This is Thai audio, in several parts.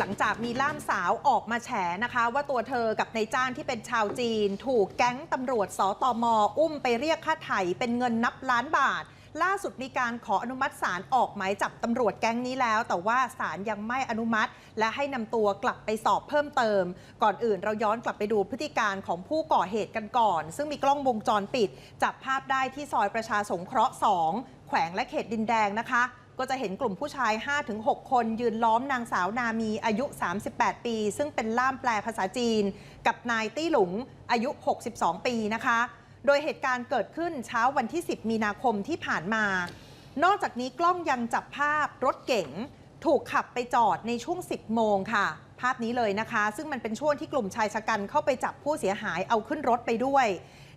หลังจากมีล่ามสาวออกมาแฉนะคะ ว่าตัวเธอกับนายจ้างที่เป็นชาวจีน ถูกแก๊งตำรวจสตมอุ้มไปเรียกค่าไถ่เป็นเงินนับล้านบาท ล่าสุดมีการขออนุมัติศาลออกหมายจับตำรวจแก๊งนี้แล้ว แต่ว่าศาลยังไม่อนุมัติ และให้นำตัวกลับไปสอบเพิ่มเติม ก่อนอื่นเราย้อนกลับไปดูพฤติการของผู้ก่อเหตุกันก่อน ซึ่งมีกล้องวงจรปิด จับภาพได้ที่ซอยประชาสงเคราะห์ 2 แขวงและเขตดินแดงนะคะ ก็จะเห็นกลุ่มผู้ชาย 5-6 คนยืนล้อมนางสาวนามีอายุ 38 ปี ซึ่งเป็นล่ามแปลภาษาจีน กับนายตี้หลุงอายุ 62 ปีนะคะ โดยเหตุการณ์เกิดขึ้นเช้าวันที่ 10 มีนาคมที่ผ่านมา นอกจากนี้กล้องยังจับภาพรถเก๋งถูกขับไปจอดในช่วง 10 โมงค่ะ ภาพนี้เลยนะคะ ซึ่งมันเป็นช่วงที่กลุ่มชายชะกันเข้าไปจับผู้เสียหายเอาขึ้นรถไปด้วย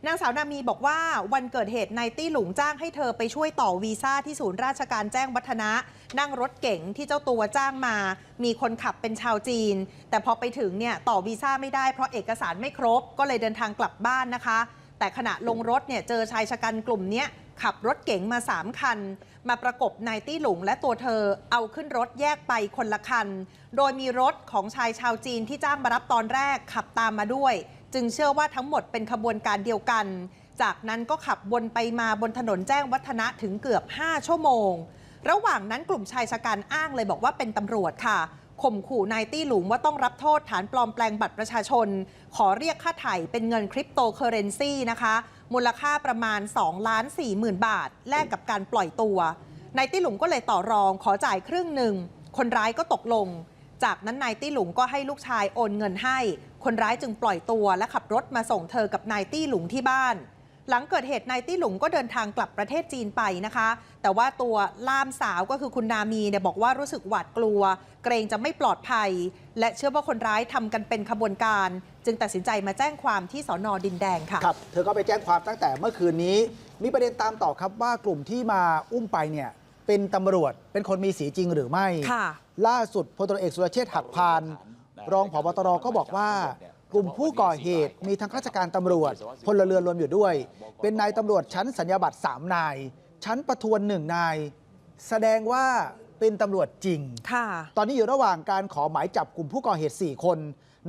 นางสาวนามีบอกว่าวันเกิดเหตุนายตี้หลุงจ้างให้เธอไปช่วยต่อวีซ่าที่ศูนย์ราชการแจ้งวัฒนะ นั่งรถเก๋งที่เจ้าตัวจ้างมา มีคนขับเป็นชาวจีน แต่พอไปถึงเนี่ยต่อวีซ่าไม่ได้เพราะเอกสารไม่ครบ ก็เลยเดินทางกลับบ้านนะคะ แต่ขณะลงรถเนี่ยเจอชายชะกันกลุ่มนี้ขับรถเก๋งมา 3 คัน มาประกบนายตี้หลงและตัวเธอเอาขึ้นรถแยกไปคนละคัน โดยมีรถของชายชาวจีนที่จ้างมารับตอนแรกขับตามมาด้วย จึงเชื่อว่าทั้งหมดเป็นขบวนการเดียวกัน จากนั้นก็ขับวนไปมาบนถนนแจ้งวัฒนะถึงเกือบ 5 ชั่วโมง ระหว่างนั้นกลุ่มชายชะกันอ้างเลยบอกว่าเป็นตำรวจค่ะข่มขู่นายตี้หลุงว่าต้องรับโทษฐานปลอมแปลงบัตรประชาชน ขอเรียกค่าไถ่เป็นเงินคริปโตเคอเรนซีนะคะ มูลค่าประมาณ2ล้าน4หมื่นบาท แลกกับการปล่อยตัวนายตี้หลุงก็เลยต่อรองขอจ่ายครึ่งหนึ่ง คนร้ายก็ตกลง จากนั้นนายตี้หลุงก็ให้ลูกชายโอนเงินให้ คนร้ายจึงปล่อยตัวและขับรถมาส่งเธอกับนายตี้หลุงที่บ้าน หลังเกิดเหตุนายตี้หลุงก็เดินทางกลับประเทศจีนไปนะคะ แต่ว่าตัวล่ามสาวก็คือคุณนามีเนี่ยบอกว่ารู้สึกหวาดกลัว เกรงจะไม่ปลอดภัย และเชื่อว่าคนร้ายทำกันเป็นขบวนการ จึงตัดสินใจมาแจ้งความที่สอนอดินแดงค่ะครับเธอก็ไปแจ้งความตั้งแต่เมื่อคืนนี้ มีประเด็นตามต่อครับว่ากลุ่มที่มาอุ้มไปเนี่ยเป็นตำรวจเป็นคนมีสีจริงหรือไม่ค่ะ ล่าสุดพลตรวจเอกสุรเชษฐ์หักพาน รองผบตรก็บอกว่ากลุ่มผู้ก่อเหตุมีทั้งข้าราชการตำรวจ พลเรือนรวมอยู่ด้วย เป็นนายตำรวจชั้นสัญญาบัตร3นาย ชั้นประทวนหนึ่งนาย แสดงว่าเป็นตำรวจจริงค่ะตอนนี้อยู่ระหว่างการขอหมายจับกลุ่มผู้ก่อเหตุ 4 คน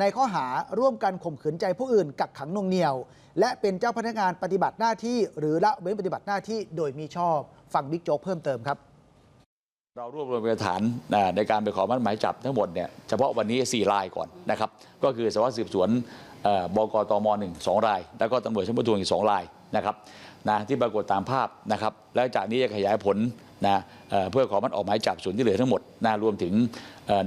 ในข้อหาร่วมกันข่มขืนใจผู้อื่น กักขังหน่วงเหนี่ยว และเป็นเจ้าพนักงานปฏิบัติหน้าที่ หรือละเว้นปฏิบัติหน้าที่โดยมิชอบ ฟังบิ๊กโจ๊กเพิ่มเติมครับ เรารวบรวมพยานฐานในการไปขอมัดหมายจับทั้งหมดเนี่ยเฉพาะวันนี้ 4 รายก่อนนะครับก็คือสารวัสดิ์สืบสวนบกตมหนึ่งสองราย แล้วก็ตำรวจชั้นประทวนอีกสองรายนะครับนะที่ปรากฏตามภาพนะครับแล้วจากนี้จะขยายผลนะเเพื่อขอมัดออกหมายจับส่วนที่เหลือทั้งหมดนะรวมถึง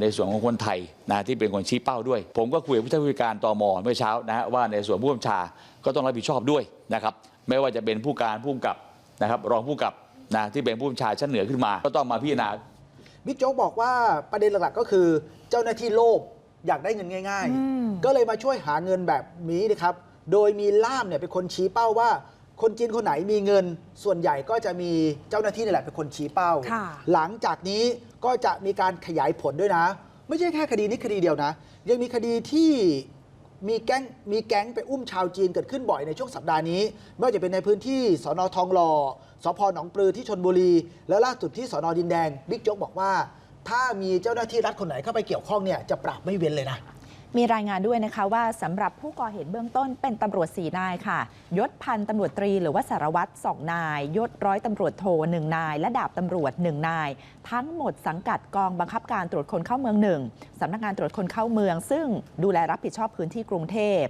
ในส่วนของคนไทยนะที่เป็นคนชี้เป้าด้วย ผมก็คุยกับผู้ช่วยผู้การตมเมื่อเช้านะว่าในส่วนผู้บัญชาก็ต้องรับผิดชอบด้วยนะครับไม่ว่าจะเป็นผู้การผู้กับนะครับรองผู้กับ นะที่เป็นผู้บัญชาชั้นเหนือขึ้นมา ก็ต้องมาพิจารณาบิ๊กโจ๊กบอกว่าประเด็นหลักๆก็คือเจ้าหน้าที่โลภอยากได้เงินง่ายอืมๆก็เลยมาช่วยหาเงินแบบนี้นะครับ โดยมีล่ามเนี่ยเป็นคนชี้เป้าว่า คนจีนคนไหนมีเงิน ส่วนใหญ่ก็จะมีเจ้าหน้าที่นี่แหละเป็นคนชี้เป้าค่ะหลังจากนี้ก็จะมีการขยายผลด้วยนะ ไม่ใช่แค่คดีนี้คดีเดียวนะ ยังมีคดีที่ มีแก๊งมีแก๊งไปอุ้มชาวจีนเกิดขึ้นบ่อยในช่วงสัปดาห์นี้ ไม่ว่าจะเป็นในพื้นที่สอนอทองหล่อสพหนองปลือที่ชนบุรี แล้วล่าสุดที่สอนอดินแดงบิ๊กโจ๊กบอกว่า ถ้ามีเจ้าหน้าที่รัฐคนไหนเข้าไปเกี่ยวข้องเนี่ยจะปราบไม่เว้นเลยนะ มีรายงานด้วยนะคะว่าสำหรับผู้ก่อเหตุเบื้องต้นเป็นตำรวจสีนายค่ะ ยศพันตำรวจตรี หรือว่าสารวัตรสองนาย ยศร้อยตำรวจโทหนึ่งนาย และดาบตำรวจหนึ่งนาย ทั้งหมดสังกัดกองบังคับการตรวจคนเข้าเมืองหนึ่งสำนักงานตรวจคนเข้าเมือง ซึ่งดูแลรับผิดชอบพื้นที่กรุงเทพ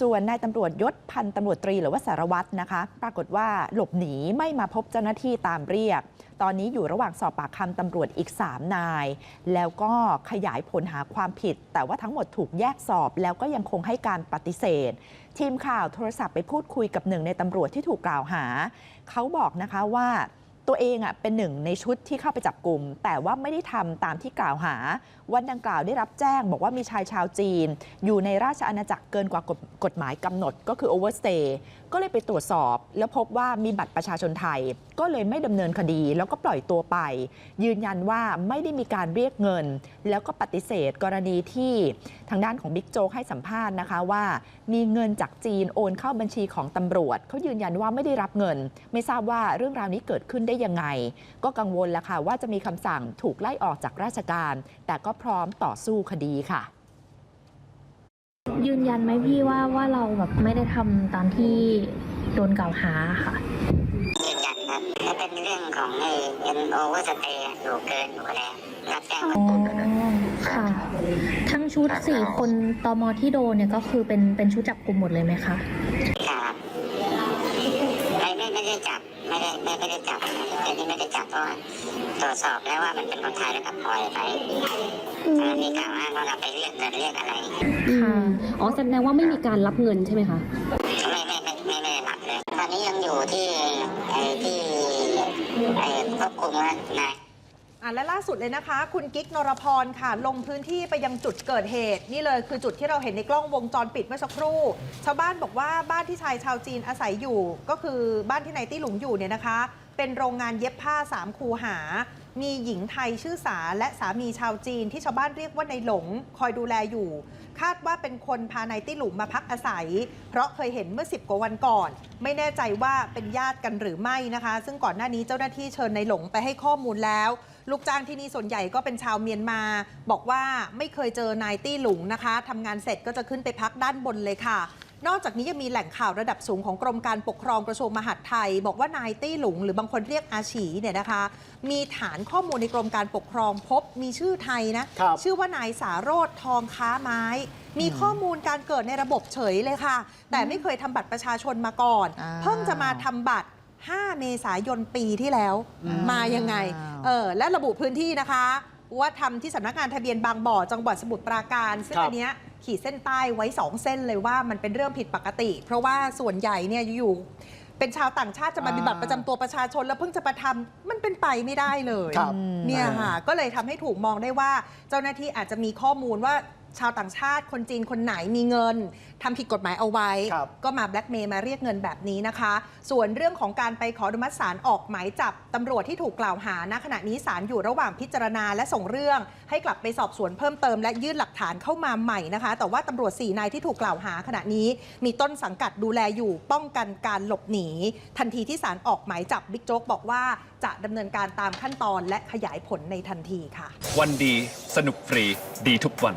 ส่วนนายตำรวจยศพันตำรวจตรีหรือว่าสารวัตรนะคะ ปรากฏว่าหลบหนีไม่มาพบเจ้าหน้าที่ตามเรียก ตอนนี้อยู่ระหว่างสอบปากคำตำรวจอีก 3 นาย แล้วก็ขยายผลหาความผิด แต่ว่าทั้งหมดถูกแยกสอบแล้วก็ยังคงให้การปฏิเสธ ทีมข่าวโทรศัพท์ไปพูดคุยกับหนึ่งในตำรวจที่ถูกกล่าวหา เขาบอกนะคะว่า ตัวเองอะเป็นหนึ่งในชุดที่เข้าไปจับกลุ่มแต่ว่าไม่ได้ทำตามที่กล่าวหา วันดังกล่าวได้รับแจ้ง บอกว่ามีชายชาวจีน อยู่ในราชอาณาจักรเกินกว่ากฎกฎหมายกำหนดก็คือโอเวอร์สเตย์ก็เลยไปตรวจสอบ แล้วพบว่ามีบัตรประชาชนไทย ก็เลยไม่ดำเนินคดี แล้วก็ปล่อยตัวไป ยืนยันว่าไม่ได้มีการเรียกเงิน แล้วก็ปฏิเสธกรณีที่ทางด้านของบิ๊กโจ๊กให้สัมภาษณ์นะคะว่า มีเงินจากจีนโอนเข้าบัญชีของตำรวจเขายืนยันว่าไม่ได้รับเงิน ไม่ทราบว่าเรื่องราวนี้เกิดขึ้นได้ยังไง ก็กังวลแล้วค่ะว่าจะมีคำสั่งถูกไล่ออกจากราชการ แต่ก็พร้อมต่อสู้คดีค่ะยืนยันไหมพี่ว่าว่าเราแบบไม่ได้ทำตามที่โดนกล่าวหาค่ะ ยืนยันครับถ้าเป็นเรื่องของไอ้เงินโอเวอร์สเตย์อยู่เกินอยู่แล้วรับแจ้งอ๋อค่ะ ทั้งชุดสี่คนตมที่โดนเนี่ยก็คือเป็นเป็นชุดจับกลุ่มหมดเลยไหมคะครับไม่ไม่ไม่ได้จับไม่ได้ไม่ไม่ได้จับอันนี้ไม่ได้จับเพราะว่าตรวจสอบแล้วว่ามันเป็นคนไทยแล้วก็ปล่อยไปแล้วมีกล่าวอ้างว่าเราไปเรียกเงินเรียกอะไรค่ะอ๋อแสดงว่าไม่มีการรับเงินใช่ไหมคะไม่ไม่ไม่ไม่ไม่ได้รับเลยตอนนี้ยังอยู่ที่ไอ้ที่ ไอ้ควบคุมนาย อะและล่าสุดเลยนะคะ คุณกิ๊กนรพรค่ะ ลงพื้นที่ไปยังจุดเกิดเหตุ นี่เลยคือจุดที่เราเห็นในกล้องวงจรปิดเมื่อสักครู่ ชาวบ้านบอกว่าบ้านที่ชายชาวจีนอาศัยอยู่ ก็คือบ้านที่นายตี้หลุงอยู่เนี่ยนะคะ เป็นโรงงานเย็บผ้าสามคูหา มีหญิงไทยชื่อสาและสามีชาวจีนที่ชาวบ้านเรียกว่าในหลงคอยดูแลอยู่ คาดว่าเป็นคนพานายตี้หลุงมาพักอาศัย เพราะเคยเห็นเมื่อ 10 กว่าวันก่อน ไม่แน่ใจว่าเป็นญาติกันหรือไม่นะคะ ซึ่งก่อนหน้านี้เจ้าหน้าที่เชิญในหลงไปให้ข้อมูลแล้วลูกจ้างที่นี่ส่วนใหญ่ก็เป็นชาวเมียนมา บอกว่าไม่เคยเจอนายตี้หลุงนะคะทำงานเสร็จก็จะขึ้นไปพักด้านบนเลยค่ะ นอกจากนี้ยังมีแหล่งข่าวระดับสูงของกรมการปกครองกระทรวงมหาดไทย บอกว่านายตี้หลุง หรือบางคนเรียกอาฉีเนี่ยนะคะ มีฐานข้อมูลในกรมการปกครองพบมีชื่อไทยนะครับชื่อว่านายสาโรธทองค้าไม้ มีข้อมูลการเกิดในระบบเฉยเลยค่ะ แต่ไม่เคยทำบัตรประชาชนมาก่อนอ้าวเพิ่งจะมาทำบัตร 5 เมษายนปีที่แล้ว มายังไง เออและระบุพื้นที่นะคะ ว่าทำที่สำนักงานทะเบียนบางบ่อจังหวัดสมุทรปราการซึ่งครับอันเนี้ยขีดเส้นใต้ไว้ 2 เส้นเลยว่ามันเป็นเรื่องผิดปกติ เพราะว่าส่วนใหญ่เนี่ยอยู่ๆเป็นชาวต่างชาติจะมามีบัตรประจำตัวประชาชน แล้วเพิ่งจะมาทำมันเป็นไปไม่ได้เลยครับเนี่ยค่ะก็เลยทำให้ถูกมองได้ว่าเจ้าหน้าที่อาจจะมีข้อมูลว่าชาวต่างชาติคนจีนคนไหนมีเงินทำผิดกฎหมายเอาไว้ครับก็มาแบล็กเมย์มาเรียกเงินแบบนี้นะคะ ส่วนเรื่องของการไปขออนุมัติศาลออกหมายจับตำรวจที่ถูกกล่าวหาณขณะนี้ศาลอยู่ระหว่างพิจารณาและส่งเรื่อง ให้กลับไปสอบสวนเพิ่มเติมและยื่นหลักฐานเข้ามาใหม่นะคะ แต่ว่าตำรวจ4นายที่ถูกกล่าวหาขณะนี้ มีต้นสังกัดดูแลอยู่ป้องกันการหลบหนี ทันทีที่ศาลออกหมายจับบิ๊กโจ๊กบอกว่าจะดำเนินการตามขั้นตอนและขยายผลในทันทีค่ะ วันดีสนุกฟรีดีทุกวัน